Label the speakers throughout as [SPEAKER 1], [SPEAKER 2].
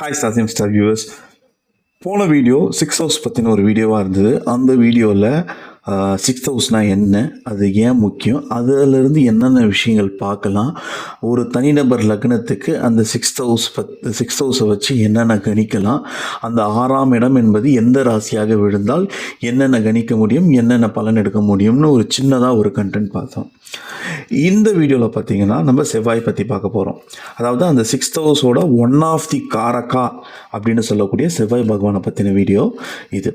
[SPEAKER 1] Hi சாசியம் star viewers போன video six house பற்றின ஒரு வீடியோவாக இருந்தது. அந்த வீடியோவில் சிக்ஸ் ஹவுஸ்னால் என்ன? அது ஏன் முக்கியம்? அதிலிருந்து என்னென்ன விஷயங்கள் பார்க்கலாம்? ஒரு தனிநபர் லக்னத்துக்கு அந்த சிக்ஸ் ஹவுஸ் பத் சிக்ஸ் ஹவுஸை வச்சு என்னென்ன கணிக்கலாம்? அந்த ஆறாம் இடம் என்பது எந்த ராசியாக விழுந்தால் என்னென்ன கணிக்க முடியும்? என்னென்ன பலன் எடுக்க முடியும்னு ஒரு சின்னதாக ஒரு கண்டென்ட் பார்த்தோம். இந்த வீடியோவில் பார்த்தீங்கன்னா நம்ம செவ்வாய் பற்றி பார்க்க போகிறோம் அதாவது அந்த சிக்ஸ்த் ஹவுஸோட ஒன் ஆஃப் தி காரக்கா அப்படின்னு சொல்லக்கூடிய செவ்வாய் பகவானை பற்றின வீடியோ இது.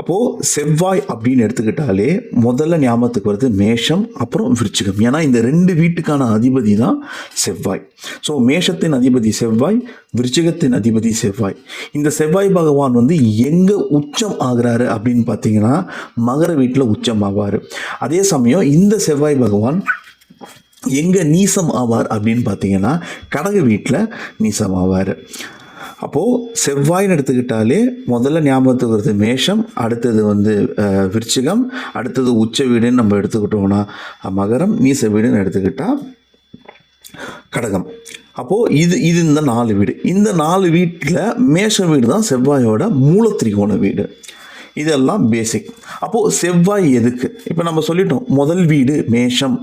[SPEAKER 1] அப்போது செவ்வாய் அப்படின்னு எடுத்துக்கிட்டாலே முதல்ல ஞாபகத்துக்கு வருது மேஷம் அப்புறம் விருச்சிகம். ஏன்னா இந்த ரெண்டு வீட்டுக்கான அதிபதி தான் செவ்வாய். ஸோ மேஷத்தின் அதிபதி செவ்வாய் விருச்சிகத்தின் அதிபதி செவ்வாய். இந்த செவ்வாய் பகவான் வந்து எங்கே உச்சம் ஆகிறாரு அப்படின்னு பார்த்தீங்கன்னா மகர வீட்டில் உச்சம் ஆவார். அதே சமயம் இந்த செவ்வாய் பகவான் எங்கே நீசம் ஆவார் அப்படின்னு பார்த்தீங்கன்னா கடக வீட்டில் நீசம் ஆவார். அப்போது செவ்வாய்னு எடுத்துக்கிட்டாலே முதல்ல ஞாபகத்துக்கு வருது மேஷம் அடுத்தது வந்து விருச்சிகம் அடுத்தது உச்ச வீடுன்னு நம்ம எடுத்துக்கிட்டோம்னா மகரம் நீச வீடுன்னு எடுத்துக்கிட்டால் கடகம். அப்போது இது இது இந்த நாலு வீடு. இந்த நாலு வீட்டில் மேஷ வீடு தான் செவ்வாயோட மூலத்திரிகோண வீடு. இதெல்லாம் பேசிக் அப்போது செவ்வாய் எதுக்கு? இப்போ நம்ம சொல்லிட்டோம் முதல் வீடு மேஷம்.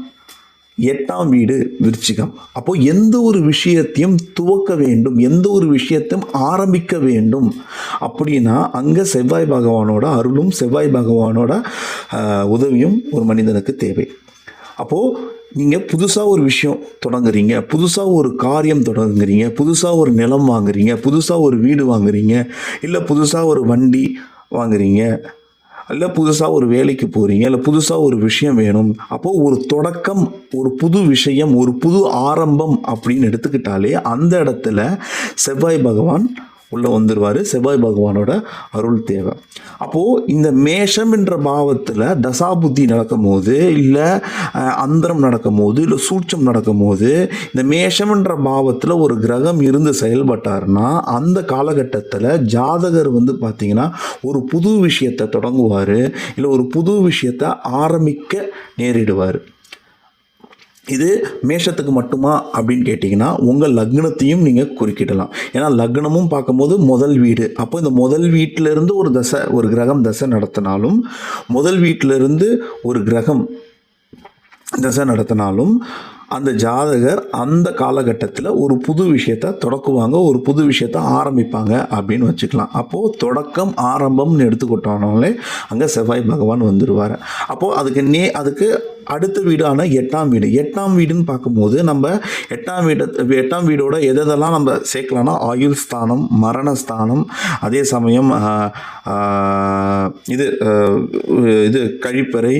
[SPEAKER 1] எட்டாம் வீடு விருச்சிகம். அப்போ எந்த ஒரு விஷயத்தையும் துவக்க வேண்டும் எந்த ஒரு விஷயத்தையும் ஆரம்பிக்க வேண்டும் அப்படின்னா அங்கே செவ்வாய் பகவானோட அருளும் செவ்வாய் பகவானோட உதவியும் ஒரு மனிதனுக்கு தேவை. அப்போது நீங்கள் புதுசாக ஒரு விஷயம் தொடங்குறீங்க புதுசாக ஒரு காரியம் தொடங்குறீங்க புதுசாக ஒரு நிலம் வாங்குறீங்க புதுசாக ஒரு வீடு வாங்குறீங்க இல்லை புதுசாக ஒரு வண்டி வாங்குறீங்க இல்லை புதுசாக ஒரு வேலைக்கு போகிறீங்க இல்லை புதுசாக ஒரு விஷயம் வேணும். அப்போது ஒரு தொடக்கம் ஒரு புது விஷயம் ஒரு புது ஆரம்பம் அப்படின்னு எடுத்துக்கிட்டாலே அந்த இடத்துல செவ்வாய் பகவான் உள்ளே வந்துடுவார் செவ்வாய் பகவானோட அருள் தேவை. அப்போது இந்த மேஷம் என்ற பாவத்தில் தசாபுத்தி நடக்கும் போது இல்லை அந்தரம் நடக்கும் போது இல்லை சூட்சம் நடக்கும் போது இந்த மேஷம் என்ற பாவத்தில் ஒரு கிரகம் இருந்து செயல்பட்டார்னா அந்த காலகட்டத்தில் ஜாதகர் வந்து பார்த்தீங்கன்னா ஒரு புது விஷயத்தை தொடங்குவார் இல்லை ஒரு புது விஷயத்தை ஆரம்பிக்க நேரிடுவார். இது மேஷத்துக்கு மட்டுமா அப்படின்னு கேட்டிங்கன்னா உங்கள் லக்னத்தையும் நீங்கள் குறிக்கிடலாம். ஏன்னா லக்னமும் பார்க்கும்போது முதல் வீடு. அப்போ இந்த முதல் வீட்டிலிருந்து ஒரு தசை ஒரு கிரகம் தசை நடத்தினாலும் முதல் வீட்டிலிருந்து ஒரு கிரகம் தசை நடத்தினாலும் அந்த ஜாதகர் அந்த காலகட்டத்தில் ஒரு புது விஷயத்தை தொடக்குவாங்க ஒரு புது விஷயத்தை ஆரம்பிப்பாங்க அப்படின்னு வச்சுக்கலாம். அப்போது தொடக்கம் ஆரம்பம்னு எடுத்துக்கிட்டோம்னாலே அங்கே செவ்வாய் பகவான் வந்துடுவார் அப்போது அதுக்கு நே அதுக்கு அடுத்த வீடான எட்டாம் வீடு. எட்டாம் வீடுன்னு பார்க்கும்போது நம்ம எட்டாம் வீடு எட்டாம் வீடோட எதெல்லாம் நம்ம சேர்க்கலாம்னா ஆயுள் ஸ்தானம் மரண ஸ்தானம் அதே சமயம் இது இது கழிப்பறை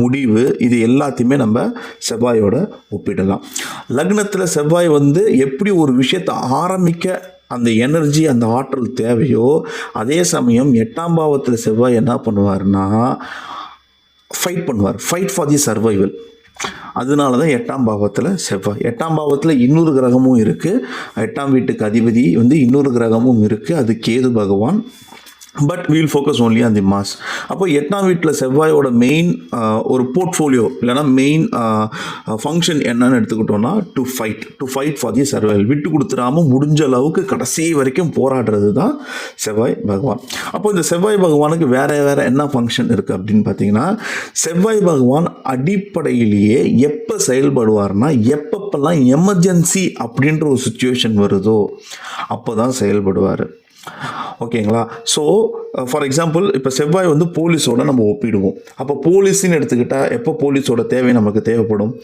[SPEAKER 1] முடிவு இது எல்லாத்தையுமே நம்ம செவ்வாயோட ஒப்பிடலாம். லக்னத்தில் செவ்வாய் வந்து எப்படி ஒரு விஷயத்தை ஆரம்பிக்க அந்த எனர்ஜி அந்த ஆற்றல் தேவையோ அதே சமயம் எட்டாம் பாவத்தில் செவ்வாய் என்ன பண்ணுவார்னா ஃபைட் பண்ணுவார். ஃபைட் ஃபார் தி சர்வைவல் அதனால தான் எட்டாம் பாவத்தில் செவ்வாய். எட்டாம் பாவத்தில் இன்னொரு கிரகமும் இருக்குது எட்டாம் வீட்டுக்கு அதிபதி வந்து இன்னொரு கிரகமும் இருக்குது அது கேது பகவான். But we'll focus only on the Mars அப்போ எட்டாம் வீட்டில் செவ்வாயோட மெயின் ஒரு போர்ட்ஃபோலியோ இல்லைன்னா மெயின் ஃபங்க்ஷன் என்னன்னு எடுத்துக்கிட்டோம்னா to fight to fight for the survival விட்டு கொடுத்துடாம முடிஞ்ச அளவுக்கு கடைசி வரைக்கும் போராடுறது தான் செவ்வாய் பகவான். அப்போ இந்த செவ்வாய் பகவானுக்கு வேற வேற என்ன ஃபங்க்ஷன் இருக்குது அப்படின்னு பார்த்தீங்கன்னா செவ்வாய் பகவான் அடிப்படையிலேயே எப்போ செயல்படுவார்னா எப்பப்பெல்லாம் எமர்ஜென்சி அப்படின்ற ஒரு சுச்சுவேஷன் வருதோ அப்போ தான் செயல்படுவார். ஓகேங்களா? ஸோ ஃபார் எக்ஸாம்பிள் இப்போ செவ்வாய் வந்து போலீஸோட நம்ம ஒப்பிடுவோம். அப்போ போலீஸ்னு எடுத்துக்கிட்டால் எப்போ போலீஸோட தேவை நமக்கு தேவைப்படும்?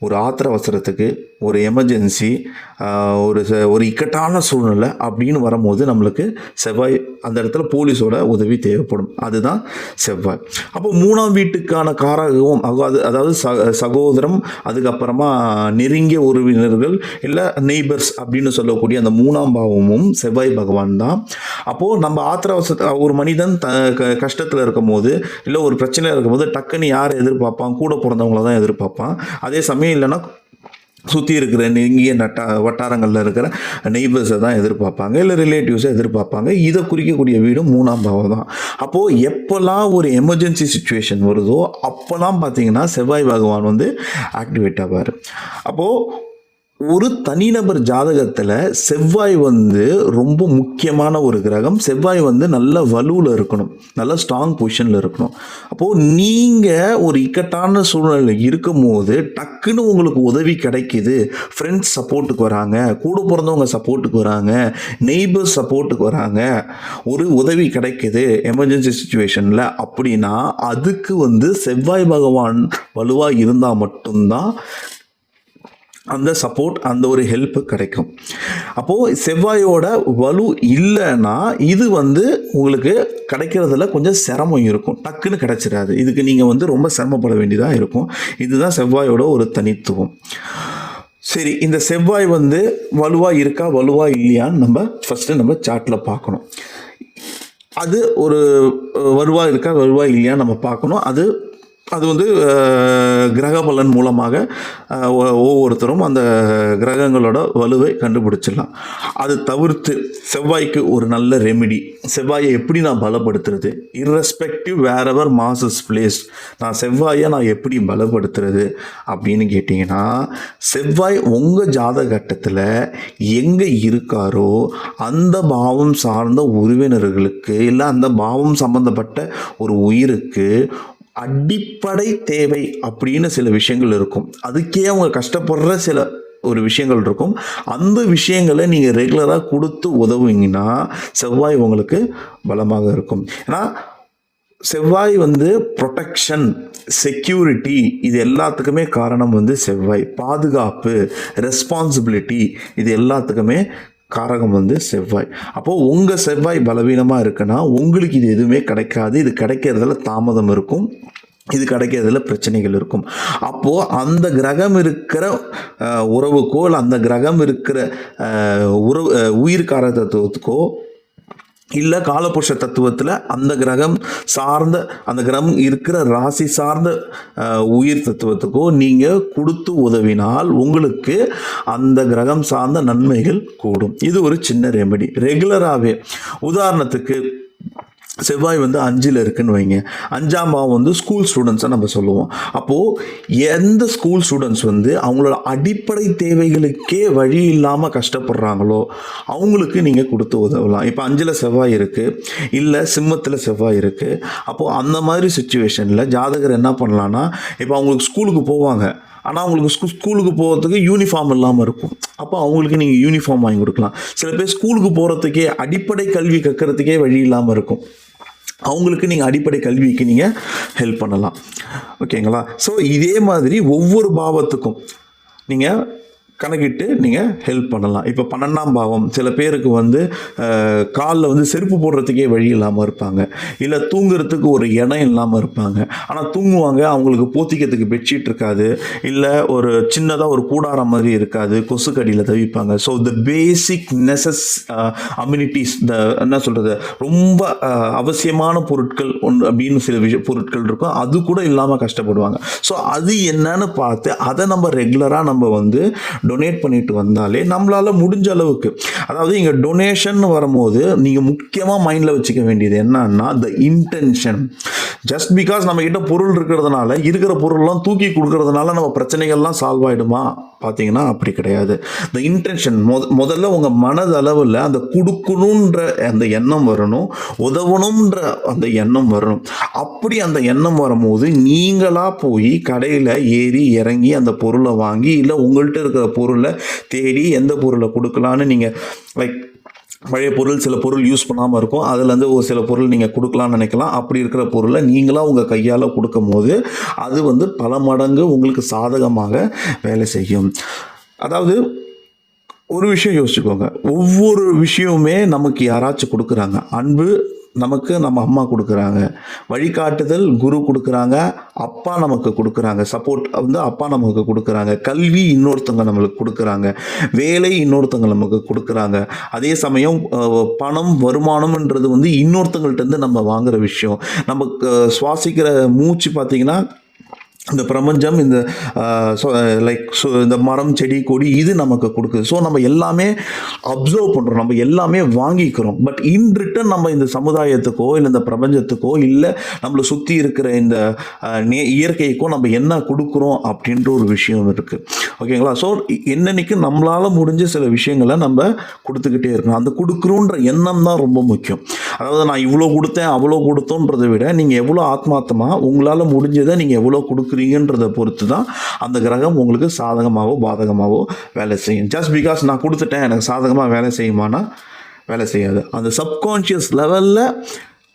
[SPEAKER 1] ஒரு ஆத்திர அவசரத்துக்கு ஒரு எமர்ஜென்சி uh, ஒரு ச- ஒரு இக்கட்டான சூழ்நிலை அப்படின்னு வரும்போது நம்மளுக்கு செவ்வாய் அந்த இடத்துல போலீஸோட உதவி தேவைப்படும். அதுதான் செவ்வாய். அப்போ மூணாம் வீட்டுக்கான காரகம் அதாவது அதாவது ச சகோதரம் அதுக்கப்புறமா நெருங்கிய உறவினர்கள் இல்லை நெய்பர்ஸ் அப்படின்னு சொல்லக்கூடிய அந்த மூணாம் பாவமும் செவ்வாய் பகவான் தான். அப்போது நம்ம ஆத்திர ஒரு மனிதன் த க கஷ்டத்தில் இருக்கும் போது இல்லை ஒரு பிரச்சனையில் இருக்கும்போது டக்குன்னு யார் எதிர்பார்ப்பான்? கூட பிறந்தவங்கள தான் எதிர்பார்ப்பான். அதே சமயம் இல்லைன்னா சுற்றி இருக்கிற நெருங்கிய நட்டா வட்டாரங்களில் இருக்கிற நெய்பர்ஸை தான் எதிர்பார்ப்பாங்க இல்லை ரிலேட்டிவ்ஸை எதிர்பார்ப்பாங்க. இதை குறிக்கக்கூடிய வீடும் மூணாம் பாவம் தான். அப்போது எப்போல்லாம் ஒரு எமர்ஜென்சி சுச்சுவேஷன் வருதோ அப்போல்லாம் பார்த்தீங்கன்னா செவ்வாய் பகவான் வந்து ஆக்டிவேட் ஆவார். அப்போது ஒரு தனிநபர் ஜாதகத்தில் செவ்வாய் வந்து ரொம்ப முக்கியமான ஒரு கிரகம். செவ்வாய் வந்து நல்ல வலுவில் இருக்கணும். நல்ல ஸ்ட்ராங் பொசிஷனில் இருக்கணும். அப்போது நீங்கள் ஒரு இக்கட்டான சூழ்நிலையில் இருக்கும்போது டக்குன்னு உங்களுக்கு உதவி கிடைக்கிது. ஃப்ரெண்ட்ஸ் சப்போர்ட்டுக்கு வராங்க. கூட பிறந்தவங்க சப்போர்ட்டுக்கு வராங்க. நெய்பர்ஸ் சப்போர்ட்டுக்கு வராங்க. ஒரு உதவி கிடைக்கிது எமர்ஜென்சி சுச்சுவேஷனில் அப்படின்னா அதுக்கு வந்து செவ்வாய் பகவான் வலுவாக இருந்தால் மட்டும்தான் அந்த சப்போர்ட் அந்த ஒரு ஹெல்ப் கிடைக்கும். அப்போது செவ்வாயோட வலு இல்லைன்னா இது வந்து உங்களுக்கு கிடைக்கிறதுல கொஞ்சம் சிரமம் இருக்கும். டக்குன்னு கிடைச்சிடாது. இதுக்கு நீங்கள் வந்து ரொம்ப சிரமப்பட வேண்டியதாக இருக்கும். இதுதான் செவ்வாயோட ஒரு தனித்துவம். சரி இந்த செவ்வாய் வந்து வலுவாக இருக்கா வலுவாக இல்லையான்னு நம்ம ஃபஸ்ட்டு நம்ம சார்ட்டில் பார்க்கணும். அது ஒரு வலுவாக இருக்கா வலுவாக இல்லையான்னு நம்ம பார்க்கணும். அது அது வந்து கிரக பலன் மூலமாக ஒவ்வொருத்தரும் அந்த கிரகங்களோட வலுவை கண்டுபிடிச்சிடலாம். அது தவிர்த்து செவ்வாய்க்கு ஒரு நல்ல ரெமிடி செவ்வாயை எப்படி நான் பலப்படுத்துறது? Irrespective wherever Mars is placed நான் செவ்வாயை நான் எப்படி பலப்படுத்துறது அப்படின்னு கேட்டிங்கன்னா செவ்வாய் உங்கள் ஜாதகட்டத்தில் எங்கே இருக்காரோ அந்த பாவம் சார்ந்த உறவினர்களுக்கு இல்லை அந்த பாவம் சம்பந்தப்பட்ட ஒரு உயிருக்கு அடிப்படை தேவை அப்படின்னு சில விஷயங்கள் இருக்கும். அதுக்கே அவங்க கஷ்டப்படுற சில ஒரு விஷயங்கள் இருக்கும். அந்த விஷயங்களை நீங்கள் ரெகுலராக கொடுத்து உதவுங்கன்னா செவ்வாய் உங்களுக்கு பலமாக இருக்கும். ஏன்னா செவ்வாய் வந்து ப்ரொடெக்ஷன் செக்யூரிட்டி இது எல்லாத்துக்குமே காரணம் வந்து செவ்வாய். பாதுகாப்பு ரெஸ்பான்சிபிலிட்டி இது எல்லாத்துக்குமே காரகம் வந்து செவ்வாய். அப்போது உங்கள் செவ்வாய் பலவீனமாக இருக்குன்னா உங்களுக்கு இது எதுவுமே கிடைக்காது. இது கிடைக்கிறதுல தாமதம் இருக்கும். இது கிடைக்கிறதுல பிரச்சனைகள் இருக்கும். அப்போது அந்த கிரகம் இருக்கிற உறவுக்கோ இல்லை அந்த கிரகம் இருக்கிற உறவு உயிர் காரகத்துவத்துக்கோ இல்லை காலபுருஷ தத்துவத்தில் அந்த கிரகம் சார்ந்த அந்த கிரகம் இருக்கிற ராசி சார்ந்த உயிர் தத்துவத்துக்கோ நீங்கள் கொடுத்து உதவினால் உங்களுக்கு அந்த கிரகம் சார்ந்த நன்மைகள் கூடும். இது ஒரு சின்ன ரெமெடி ரெகுலராகவே உதாரணத்துக்கு செவ்வாய் வந்து அஞ்சில் இருக்குன்னு வைங்க. அஞ்சாம் பாவம் வந்து ஸ்கூல் ஸ்டூடெண்ட்ஸை நம்ம சொல்லுவோம். அப்போது எந்த ஸ்கூல் ஸ்டூடெண்ட்ஸ் வந்து அவங்களோட அடிப்படை தேவைகளுக்கே வழி இல்லாமல் கஷ்டப்படுறாங்களோ அவங்களுக்கு நீங்கள் கொடுத்து உதவலாம். இப்போ அஞ்சில் செவ்வாய் இருக்குது இல்லை சிம்மத்தில் செவ்வாய் இருக்குது அப்போது அந்த மாதிரி சுச்சுவேஷனில் ஜாதகர் என்ன பண்ணலான்னா இப்போ அவங்களுக்கு ஸ்கூலுக்கு போவாங்க. ஆனால் அவங்களுக்கு ஸ்கூ ஸ்கூலுக்கு போகிறதுக்கு யூனிஃபார்ம் இல்லாமல் இருக்கும். அப்போ அவங்களுக்கு நீங்கள் யூனிஃபார்ம் வாங்கி கொடுக்கலாம். சில பேர் ஸ்கூலுக்கு போகிறதுக்கே அடிப்படை கல்வி கற்கிறதுக்கே வழி இல்லாமல் இருக்கும். அவங்களுக்கு நீங்கள் அடிப்படை கல்விக்கு நீங்கள் ஹெல்ப் பண்ணலாம். ஓகேங்களா ஸோ இதே மாதிரி ஒவ்வொரு பாவத்துக்கும் நீங்கள் கணக்கிட்டு நீங்கள் ஹெல்ப் பண்ணலாம். இப்போ பன்னெண்டாம் பாவம் சில பேருக்கு வந்து காலில் வந்து செருப்பு போடுறதுக்கே வழி இல்லாமல் இருப்பாங்க. இல்லை தூங்குறதுக்கு ஒரு இடம் இல்லாமல் இருப்பாங்க. ஆனால் தூங்குவாங்க அவங்களுக்கு போத்திக்கிறதுக்கு பெட்ஷீட் இருக்காது. இல்லை ஒரு சின்னதாக ஒரு கூடாரம் மாதிரி இருக்காது. கொசுக்கடியில் தவிப்பாங்க. ஸோ த பேசிக் நெசஸ் அம்யூனிட்டிஸ் த என்ன சொல்கிறது ரொம்ப அவசியமான பொருட்கள் ஒன்று அப்படின்னு சில விஷய பொருட்கள் இருக்கும். அது கூட இல்லாமல் கஷ்டப்படுவாங்க. ஸோ அது என்னன்னு பார்த்து அதை நம்ம ரெகுலராக நம்ம வந்து டொனேட் பண்ணிட்டு வந்தாலே நம்மளால் முடிஞ்ச அளவுக்கு. அதாவது இங்கே டொனேஷன் வரும்போது நீங்கள் முக்கியமாக மைண்டில் வச்சுக்க வேண்டியது என்னன்னா த இன்டென்ஷன் ஜஸ்ட் பிகாஸ் நம்ம கிட்ட பொருள் இருக்கிறதுனால இருக்கிற பொருள்லாம் தூக்கி கொடுக்கறதுனால நம்ம பிரச்சனைகள்லாம் சால்வ் ஆகிடுமா பார்த்தீங்கன்னா அப்படி கிடையாது. இந்த இன்டென்ஷன் முத முதல்ல உங்கள் மனதளவில் அந்த கொடுக்கணுன்ற அந்த எண்ணம் வரணும். உதவணுன்ற அந்த எண்ணம் வரணும். அப்படி அந்த எண்ணம் வரும்போது நீங்களாக போய் கடையில் ஏறி இறங்கி அந்த பொருளை வாங்கி இல்லை உங்கள்கிட்ட இருக்கிற பொருளை தேடி எந்த பொருளை கொடுக்கலான்னு நீங்கள் லைக் பழைய பொருள் சில பொருள் யூஸ் பண்ணாமல் இருக்கும். அதுலேருந்து ஒரு சில பொருள் நீங்கள் கொடுக்கலாம்னு நினைக்கலாம். அப்படி இருக்கிற பொருளை நீங்களாக உங்கள் கையால் கொடுக்கும் போது அது வந்து பல மடங்கு உங்களுக்கு சாதகமாக வேலை செய்யும். அதாவது ஒரு விஷயம் யோசிச்சுக்கோங்க. ஒவ்வொரு விஷயமுமே நமக்கு யாராச்சும் கொடுக்குறாங்க. அன்பு நமக்கு நம்ம அம்மா கொடுக்குறாங்க. வழிகாட்டுதல் குரு கொடுக்குறாங்க. அப்பா நமக்கு கொடுக்குறாங்க. சப்போர்ட் வந்து அப்பா நமக்கு கொடுக்குறாங்க. கல்வி இன்னொருத்தவங்க நம்மளுக்கு கொடுக்குறாங்க. வேலை இன்னொருத்தவங்க நமக்கு கொடுக்குறாங்க. அதே சமயம் பணம் வருமானம்ன்றது வந்து இன்னொருத்தங்கள்ட்ட இருந்து நம்ம வாங்குற விஷயம். நமக்கு சுவாசிக்கிற மூச்சு பார்த்திங்கன்னா இந்த பிரபஞ்சம் இந்த லைக் இந்த மரம் செடி கொடி இது நமக்கு கொடுக்குது. ஸோ நம்ம எல்லாமே அப்சர்வ் பண்ணுறோம் நம்ம எல்லாமே வாங்கிக்கிறோம். பட் இன் ரிட்டன் நம்ம இந்த சமுதாயத்துக்கோ இல்லை இந்த பிரபஞ்சத்துக்கோ இல்லை நம்மளை சுற்றி இருக்கிற இந்த நே- இயற்கைக்கோ நம்ம என்ன கொடுக்குறோம் அப்படின்ற ஒரு விஷயம் இருக்குது ஓகேங்களா ஸோ என்னன்னைக்கு நம்மளால் முடிஞ்ச சில விஷயங்களை நம்ம கொடுத்துக்கிட்டே இருக்கணும். அந்த கொடுக்குறோன்ற எண்ணம் தான் ரொம்ப முக்கியம். அதாவது நான் இவ்வளோ கொடுத்தேன் அவ்வளோ கொடுத்தோன்றதை விட நீங்கள் எவ்வளோ ஆத்மார்த்தமாக உங்களால் முடிஞ்சதை நீங்கள் எவ்வளோ கொடுக்குறீங்கன்றதை பொறுத்து தான் அந்த கிரகம் உங்களுக்கு சாதகமாகவோ பாதகமாகவோ வேலை செய்யும். ஜஸ்ட் பிகாஸ் நான் கொடுத்துட்டேன் எனக்கு சாதகமாக வேலை செய்யுமானா? வேலை செய்யாது. அந்த சப்கான்ஷியஸ் லெவலில்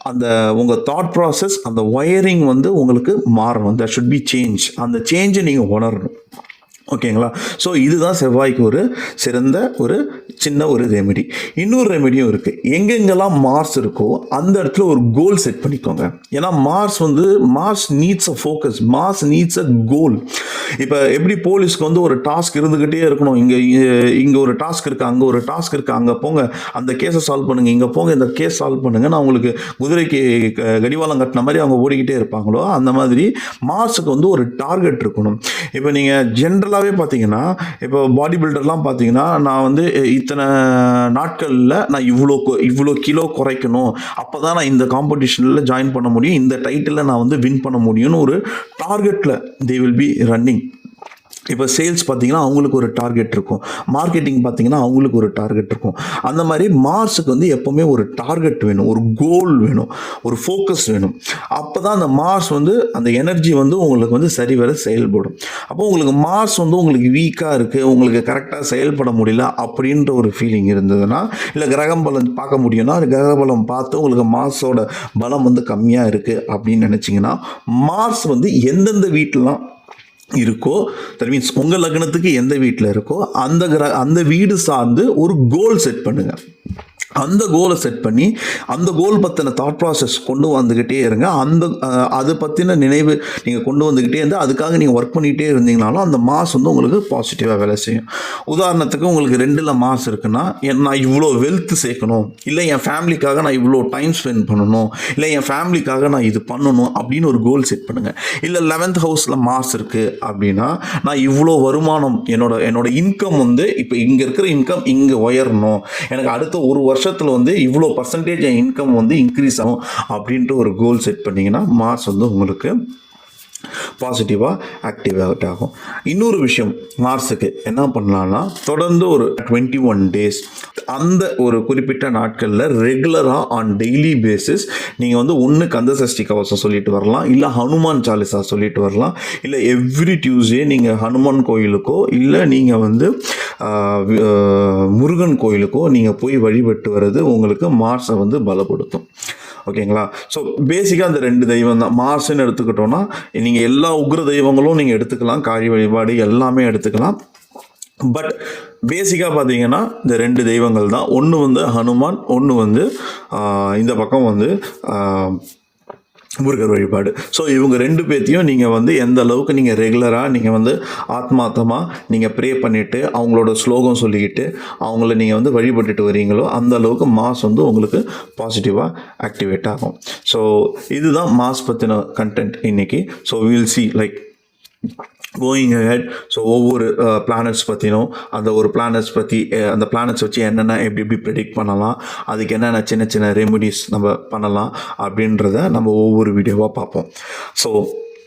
[SPEAKER 1] அந்த உங்கள் தாட் ப்ராசஸ் அந்த ஒயரிங் வந்து உங்களுக்கு மாறணும். தட் ஷுட் பி சேஞ்ச் அந்த சேஞ்சை நீங்கள் உணரணும். ஓகேங்களா? ஸோ இதுதான் செவ்வாய்க்கு ஒரு சிறந்த ஒரு சின்ன ஒரு ரெமெடி இன்னொரு ரெமெடியும் இருக்குது எங்கெங்கெல்லாம் மார்ஸ் இருக்கோ அந்த இடத்துல ஒரு கோல் செட் பண்ணிக்கோங்க. ஏன்னா மார்ஸ் வந்து Mars needs a focus Mars needs a goal இப்போ எப்படி போலீஸ்க்கு வந்து ஒரு டாஸ்க் இருந்துக்கிட்டே இருக்கணும்? இங்கே இங்கே ஒரு டாஸ்க் இருக்குது அங்கே ஒரு டாஸ்க் இருக்குது அங்கே போங்க. அந்த கேஸை சால்வ் பண்ணுங்கள் இங்கே போங்க. இந்த கேஸ் சால்வ் பண்ணுங்கள் நான் உங்களுக்கு குதிரைக்கு கடிவாளம் கட்டின மாதிரி அவங்க ஓடிக்கிட்டே இருப்பாங்களோ அந்த மாதிரி மார்ஸுக்கு வந்து ஒரு டார்கெட் இருக்கணும். இப்போ நீங்கள் ஜென்ரல் ஜென்ரலாகவே பார்த்தீங்கன்னா இப்போ பாடி பில்டர்லாம் பார்த்தீங்கன்னா நான் வந்து இத்தனை நாட்களில் நான் இவ்வளோ இவ்வளோ கிலோ குறைக்கணும். அப்போ தான் நான் இந்த காம்படிஷனில் ஜாயின் பண்ண முடியும். இந்த டைட்டிலில் நான் வந்து வின் பண்ண முடியும்னு ஒரு டார்கெட்டில் தே வில் பி ரன்னிங் இப்போ சேல்ஸ் பார்த்தீங்கன்னா அவங்களுக்கு ஒரு டார்கெட் இருக்கும். மார்க்கெட்டிங் பார்த்தீங்கன்னா அவங்களுக்கு ஒரு டார்கெட் இருக்கும். அந்த மாதிரி மார்ஸுக்கு வந்து எப்போவுமே ஒரு டார்கெட் வேணும். ஒரு கோல் வேணும். ஒரு ஃபோக்கஸ் வேணும். அப்போ தான் அந்த மார்ஸ் வந்து அந்த எனர்ஜி வந்து உங்களுக்கு வந்து சரிவர செயல்படும். அப்போ உங்களுக்கு மார்ஸ் வந்து உங்களுக்கு வீக்காக இருக்குது உங்களுக்கு கரெக்டாக செயல்பட முடியல அப்படின்ற ஒரு ஃபீலிங் இருந்ததுன்னா இல்லை கிரகம் பலம் பார்க்க முடியும்னா கிரக பலம் பார்த்து உங்களுக்கு மார்ஸோட பலம் வந்து கம்மியாக இருக்குது அப்படின்னு நினச்சிங்கன்னா மார்ஸ் வந்து எந்தெந்த வீட்டிலாம் இருக்கோ தட் மீன்ஸ் உங்கள் லக்னத்துக்கு எந்த வீட்டில் இருக்கோ அந்த கிர அந்த வீடு சார்ந்து ஒரு கோல் செட் பண்ணுங்கள் அந்த கோலை செட் பண்ணி அந்த கோல் பற்றின தாட் ப்ராசஸ் கொண்டு வந்துக்கிட்டே இருங்க. அந்த அதை பற்றின நினைவு நீங்கள் கொண்டு வந்துக்கிட்டே இருந்து அதுக்காக நீங்கள் ஒர்க் பண்ணிகிட்டே இருந்தீங்கனாலும் அந்த மாஸ் வந்து உங்களுக்கு பாசிட்டிவாக வேலை செய்யும். உதாரணத்துக்கு உங்களுக்கு ரெண்டில் மாஸ் இருக்குன்னா என் நான் இவ்வளோ வெல்த் சேர்க்கணும். இல்லை என் ஃபேமிலிக்காக நான் இவ்வளோ டைம் ஸ்பெண்ட் பண்ணணும். இல்லை என் ஃபேமிலிக்காக நான் இது பண்ணணும் அப்படின்னு ஒரு கோல் செட் பண்ணுங்கள் இல்லை லெவன்த் ஹவுஸில் மாஸ் இருக்குது அப்படின்னா நான் இவ்வளோ வருமானம் என்னோட என்னோட இன்கம் வந்து இப்போ இங்கே இருக்கிற இன்கம் இங்கே உயரணும். எனக்கு அடுத்த ஒரு வருஷம் வருஷத்தில் வந்து இவ்வளோ பர்சன்டேஜ் இன்கம் வந்து இன்க்ரீஸ் ஆகும் அப்படின்ட்டு ஒரு கோல் செட் பண்ணிங்கன்னா மாஸ் வந்து உங்களுக்கு பாசிட்டிவாக ஆக்டிவேட் ஆகும். இன்னொரு விஷயம் மார்ஸுக்கு என்ன பண்ணலாம்னா தொடர்ந்து ஒரு டுவெண்ட்டி ஒன் டேஸ் அந்த ஒரு குறிப்பிட்ட நாட்களில் ரெகுலராக ஆன் டெய்லி பேசிஸ் நீங்கள் வந்து ஒன்று கந்த சஷ்டி கவசம் சொல்லிட்டு வரலாம். இல்லை ஹனுமான் சாலிசா சொல்லிட்டு வரலாம். இல்லை எவ்ரி டியூஸ்டே நீங்கள் ஹனுமான் கோயிலுக்கோ இல்லை நீங்கள் வந்து முருகன் கோயிலுக்கோ நீங்கள் போய் வழிபட்டு வர்றது உங்களுக்கு மார்ஸை வந்து பலப்படுத்தும். ஓகேங்களா? ஸோ பேசிக்காக அந்த ரெண்டு தெய்வம் தான். மார்ஸ்ன்னு எடுத்துக்கிட்டோன்னா நீங்கள் எல்லா உக்ர தெய்வங்களும் நீங்கள் எடுத்துக்கலாம். காளி வழிபாடு எல்லாமே எடுத்துக்கலாம். பட் பேசிக்காக பார்த்தீங்கன்னா இந்த ரெண்டு தெய்வங்கள் தான். ஒன்று வந்து ஹனுமான் ஒன்று வந்து இந்த பக்கம் வந்து முருகர் வழிபாடு. ஸோ இவங்க ரெண்டு பேர்த்தையும் நீங்கள் வந்து எந்த அளவுக்கு நீங்கள் ரெகுலராக நீங்கள் வந்து ஆத்மார்த்தமாக நீங்கள் ப்ரே பண்ணிவிட்டு அவங்களோட ஸ்லோகம் சொல்லிக்கிட்டு அவங்கள நீங்கள் வந்து வழிபட்டுட்டு வரீங்களோ அந்த அளவுக்கு மாஸ் வந்து உங்களுக்கு பாசிட்டிவாக ஆக்டிவேட் ஆகும். ஸோ இதுதான் மாஸ் பற்றின கண்டென்ட் இன்றைக்கி so we'll see like going ahead so ஒவ்வொரு பிளானட்ஸ் பற்றினும் அந்த ஒரு பிளானட்ஸ் பற்றி அந்த பிளானட்ஸ் வச்சு என்னென்ன எப்படி எப்படி ப்ரெடிக்ட் பண்ணலாம் அதுக்கு என்னென்ன சின்ன சின்ன ரெமிடிஸ் நம்ம பண்ணலாம் அப்படின்றத நம்ம ஒவ்வொரு வீடியோவாக பார்ப்போம். So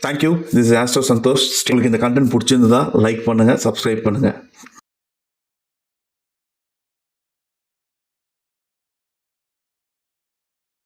[SPEAKER 1] thank you this astro Santhosh உங்களுக்கு இந்த கண்டென்ட் பிடிச்சிருந்ததா லைக் பண்ணுங்கள் சப்ஸ்கிரைப் பண்ணுங்கள்